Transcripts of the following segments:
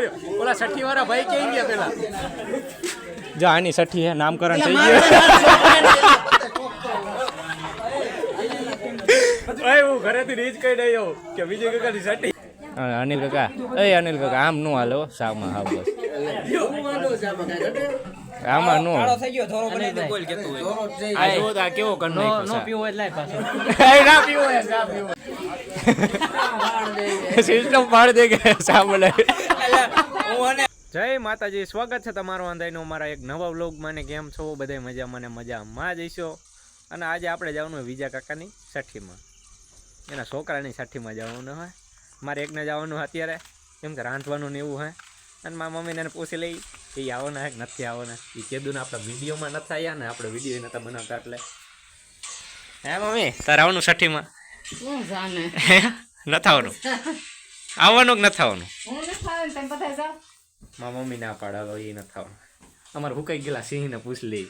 રહ્યો ઓલા છઠ્ઠી વાળા ભાઈ ક્યાં ગયા પેલા? જો આની છઠ્ઠી હે નામકરણ થઈ ગયું. ભાઈ હું ઘરેથી રીચ કહી રહ્યો કે વિજય કાકાની છઠ્ઠી. અનિલ કાકા. એ અનિલ કાકા આમ નું હાલો સાવમાં હાવ બસ. આમાં નો. થઈ ગયો ધોરો બનાવી દે. બોલ કેતું હોય આ જો આ કેવો કર નો નો પીવો એટલે પાછો. એ ના પીવો એ ના પીવો. સિસ્ટમ પાડ દે કે સા બોલાય જય માતાજી સ્વાગત છે તમારું અંધાઈનો અમારા એક નવા વ્લોગમાં ને કેમ છો? બધા મજામાં ને મજામાં જઈશો અને આજે આપણે જવાનું હોય વિજય કાકાની છઠ્ઠીમાં એના છોકરાની છઠ્ઠીમાં જવાનું હોય મારે એકને જવાનું અત્યારે. કેમ કે રાંધવાનું ને એવું હોય અને મારા મમ્મીને એને પૂછી લઈ કે ઈ આવવાના હે કે નથી આવવાના? એ કીધું ને આપણા વિડીયોમાં નથી આવ્યા ને આપણે વીડિયો નતા બનાવતા એટલે. હે મમ્મી તારે આવવાનું છઠ્ઠીમાં હું નથી આવવાનું? આવવાનું કે નથી આવવાનું? મારા મમ્મી ના પાડે હવે એ નથી આવવાનું. અમારે હુકાઈ ગયેલા સિંહને પૂછ લઈ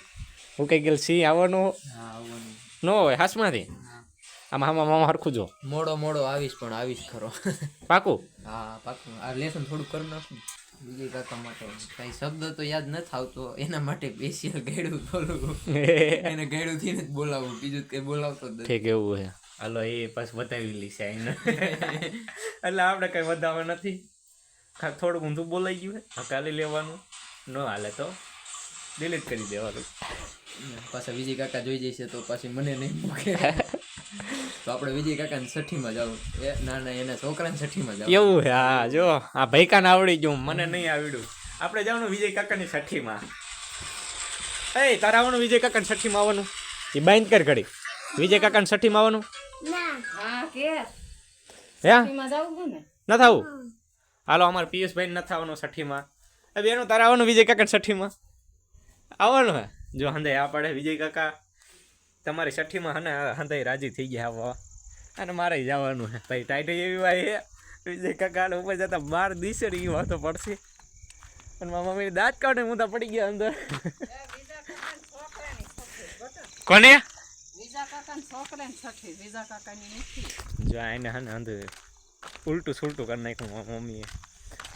કઈ ગયેલ સિંહ આવવાનું? ન હોય હાસમાંથી આમાં આમાં મામા હરખું જો. મોડો મોડો આવીશ પણ આવીશ ખરો. પાકું? હા પાકું. આ લેસન થોડું કરી નાખું. બીજી કાકા માટે કઈ શબ્દ તો યાદ ન આવતો. એના માટે સ્પેશિયલ ગેડું બોલવું. એને ગેડું થી જ બોલાવવું બીજું કે બોલાવતો જ ઠીક એવું છે. હાલો એ પાછું બતાવી લઈશ એને એટલે આપણે કઈ વધારવા નથી. થોડુંક ઊંધું બોલાઈ ગયું છે. હકાલી લેવાનું. ન હાલે તો. ડિલીટ કરી દેવાનું. પાછા વિજય કાકા જોઈ જશે તો પાછી મને નહીં મૂકે. તો આપણે વિજય કાકાની છઠ્ઠીમાં જાવ. એ ના ના એના છોકરાને છઠ્ઠીમાં જાવ. એવું છે? હા જો. આ ભૈકાને આવડી ગયું. મને નહીં આવડ્યું. આપણે જવાનું વિજય કાકાની છઠ્ઠીમાં. એ તારે આવવાનું વિજય કાકાની છઠ્ઠીમાં આવવાનું? એ બાઈન્ડ કર ઘડી. વિજય કાકાની છઠ્ઠીમાં આવવાનું? હા કે. હે? એમાં જાવું ને નથી આવું હાલો અમારે પિયુષભાઈ નથી આવવાનું છઠ્ઠીમાં. એ બેનો તારે આવવાનું વિજય કાકા છઠ્ઠીમાં? આવવાનું હે? જો હંધાઈ આ પડે વિજય કાકા. તમારી છઠ્ઠીમાં હને હંધાઈ રાજી થઈ ગયા આવવા અને મારે જવાનું હે. ભાઈ ટાઈટ એવી ભાઈ વિજય કાકા ઉપર જતા બાર દિશે એ વાતો પડશે. અને મારા મમ્મી દાંત કાઢે હું તો પડી ગયા અંદર. કોને? જો એને હને અંદર ઉલટું સુલટું કરી નાખ્યું મમ્મીએ.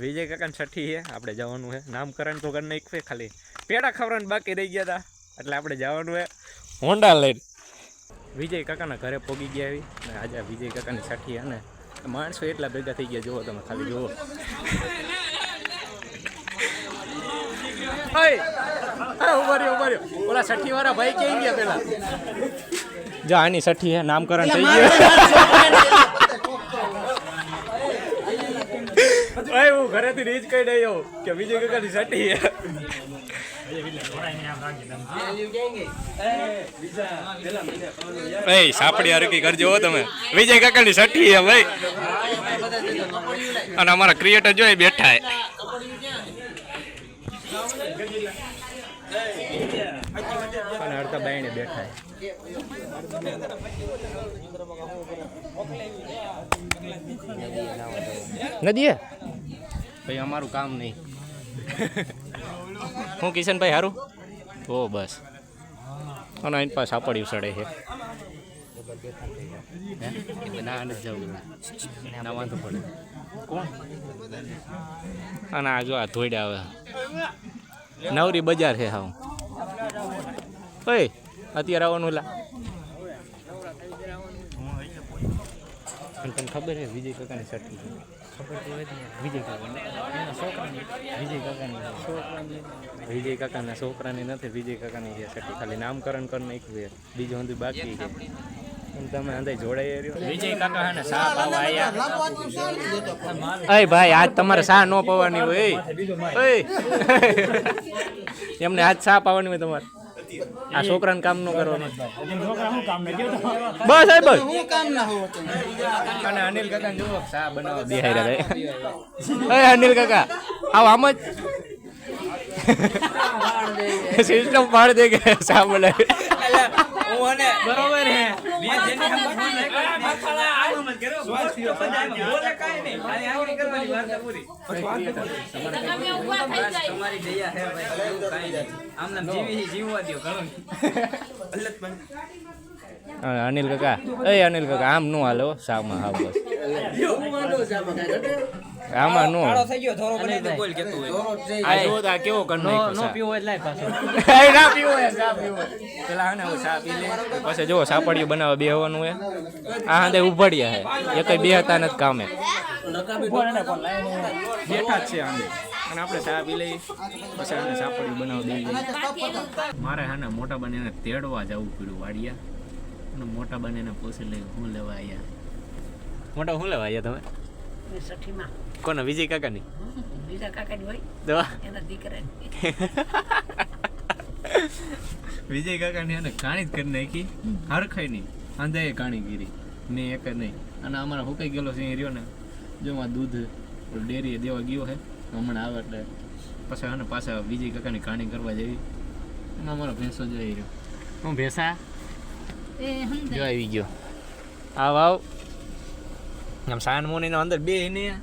વિજય કાકાને છઠ્ઠી છે, આપણે જવાનું છે. નામકરણ તો ઘર નાખ્યું ખાલી. પેડા ખવડાવવાનું બાકી રહી ગયા હતા એટલે આપણે જવાનું છે હોન્ડા લઈને. વિજય કાકાના ઘરે પોગી ગયા આવી અને આજે વિજય કાકાની છઠ્ઠી અને માણસો એટલા ભેગા થઈ ગયા, જુઓ તમે ખાલી જુઓ. ઓય આ ઊભા રહ્યો ઓલા છઠ્ઠી વાળા ભાઈ ક્યાં ગયા પેલા? જો આની છઠ્ઠી હે નામકરણ થઈ ગયું ભાઈ હું ઘરેથી રીચ કહી દઈ કે વિજય કાકાની છે. ભાઈ સાપડી હરકી કરજો તમે. વિજય કાકાની છઠ્ઠી છે ભાઈ. અને અમારા ક્રિએટર જોઈ બેઠા અને અડધા બાયણે બેઠા હે નદીએ? ભાઈ, અમારું કામ નહીં. હું કિશનભાઈ હારું? તો બસ. અને એની પાસે સાપડ્યું સડે છે. અને આ જો આ ધોઈડા આવે. નવરી બજાર છે હા ઓય, અત્યારે આવવાનું લા. અને તમને ખબર છે વિજય કાકાની સટ્ટી ખબર તો હોય વિજય કાકાની એના છોકરાની. વિજય કાકાની છોકરાની. વિજય કાકાના છોકરાની નથી વિજય કાકાની છે. સટ્ટી ખાલી નામકરણ કરી નાખ્યું છે. બીજું બધું બાકી છે. તમે અંદર જોડાઈ રહ્યો? વિજય કાકા હે ને સા પાવા આયા અય ભાઈ આજ તમારે સા નો પવાની હોય એમને આજ સા પાવાની હોય તમારે. આ છોકરાને કામ નો કરવાનું. બસ આય બસ. અને અનિલ કાકા જો સા બનાવ બિહાઈ રહ્યા એ અનિલ કાકા આવ આમ જ. સિસ્ટમ પાડ દે કે સા બનાવે. બરોબર હે. તમે ઊભા થઈ જાય. તમારી દયા હે ભાઈ. એવું કાંઈ નથી. આમ નામ જીવી જીવવા દો ઘણું હા, અનિલ કાકા. એ અનિલ કાકા આમ નું હાલો સાવમાં હા બસ આમાં નો કાળો થઈ ગયો ધોરો બની દે બોલ કેતું હોય. આ જો આ કેવો કર નો નો પીવો એટલે પાછો. એ ના પીવો એ ના પીવો. પેલા હે હું સા પી લે. પછી જો સાપડિયું બનાવવા બે હોવાનું હે આ હાંદે ઉભડ્યા હે. એકય બે હતા નથી કામે. બેઠા જ છે આંદે અને આપણે ચા પી લઈ પછી આને સાપડિયું બનાવવા દઈએ. મારે હા મોટા બને એને તેડવા જવું પડ્યું વાડિયા. અને મોટા બને એને પૂછી લઈ હું લેવા આયા? મોટા હું લેવા આયા તમે? સઠીમાં. કોને વિજય કાકાની? વિજય કાકાની હોય? દવા એના દીકરા વિજય કાકાની અને કાણી જ કરી નાખી. હરખાઈ નહીં. આંધાએ કાણી ગીરી ને એક નહીં. અને અમારા હુકાઈ ગયેલો સિંહ રહ્યો ને. જો આ દૂધ ડેરીએ દેવા ગયો હે હમણાં આવે એટલે પછી અને પાછા વિજય કાકાની કાણી કરવા જેવી. અને અમારો ભેંસો જોઈ રહ્યો. હું ભેંસા? જો આવી ગયો. આવ આવ. આમ સાન મોની અંદર બે ને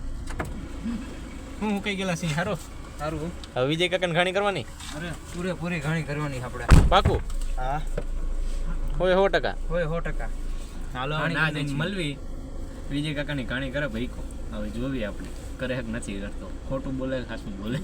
હું કઈ ગયેલા સિંહ હારો. સારું હવે વિજય કાકાની ઘાણી કરવાની? અરે પૂરેપૂરી ઘણી કરવાની આપણે. પાકું? હા. હોય સો ટકા. હોય સો ટકા. હાલો ના જઈને મળવી. વિજય કાકાની ઘાણી કરે ભાઈ હવે જોવી આપણે. કરે કે નથી કરતો. ખોટું બોલે ખાસું બોલે.